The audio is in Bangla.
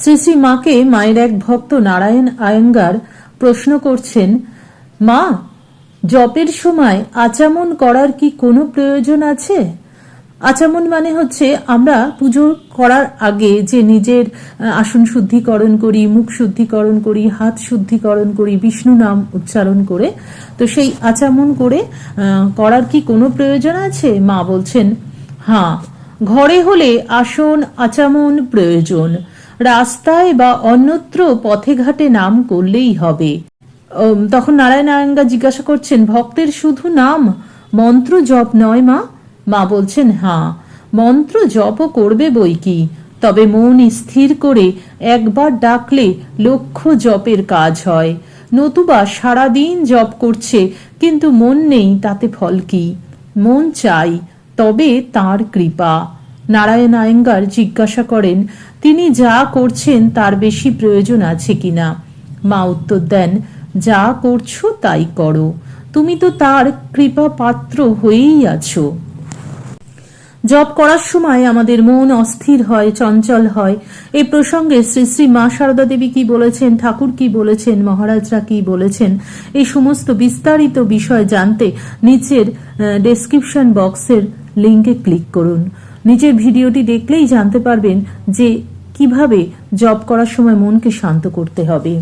শ্রী শ্রী মাকে মায়ের এক ভক্ত নারায়ণ আয়ঙ্গার প্রশ্ন করছেন, মা, জপের সময় আচামন করার কি কোনো প্রয়োজন আছে? আচামন মানে হচ্ছে আমরা পুজো করার আগে যে নিজের আসন শুদ্ধিকরণ করি, মুখ শুদ্ধিকরণ করি, হাত শুদ্ধিকরণ করি, বিষ্ণু নাম উচ্চারণ করে, তো সেই আচামন করে করার কি কোনো প্রয়োজন আছে? মা বলছেন হ্যাঁ ঘরে হলে আসন, আচামন প্রয়োজন। রাস্তায় বা অন্যত্র পথে ঘাটে নাম করলেই হবে। তখন নারায়ণ আয়ঙ্গা জিজ্ঞাসা করছেন, ভক্তের শুধু নাম? মন্ত্র জপ নয় মা? মা বলছেন হ্যাঁ মন্ত্র জপও করবে বই কি? তবে মন স্থির করে একবার ডাকলে লক্ষ জপের কাজ হয়। নতুবা সারাদিন জপ করছে, কিন্তু মন নেই তাতে ফল কি? মন চাই, তবে তার কৃপা। নারায়ণ আয়েঙ্গার জিজ্ঞাসা করেন, তিনি যা করছেন তার বেশি প্রয়োজন আছে কিনা? মা উত্তর দেন, যা করছ তাই করো। তুমি তো তার কৃপা পাত্র হয়েই আছো। জব করার সময় আমাদের মন অস্থির হয়, চঞ্চল হয়। এই প্রসঙ্গে শ্রী শ্রী মা সারদা দেবী কি বলেছেন, ঠাকুর কি বলেছেন, মহারাজরা কি বলেছেন, এই সমস্ত বিস্তারিত বিষয় জানতে নিচের ডেসক্রিপশন বক্সের লিংকে ক্লিক করুন। নিচের ভিডিওটি দেখলেই জানতে পারবেন যে কীভাবে জব করার সময় মনকে শান্ত করতে হবে।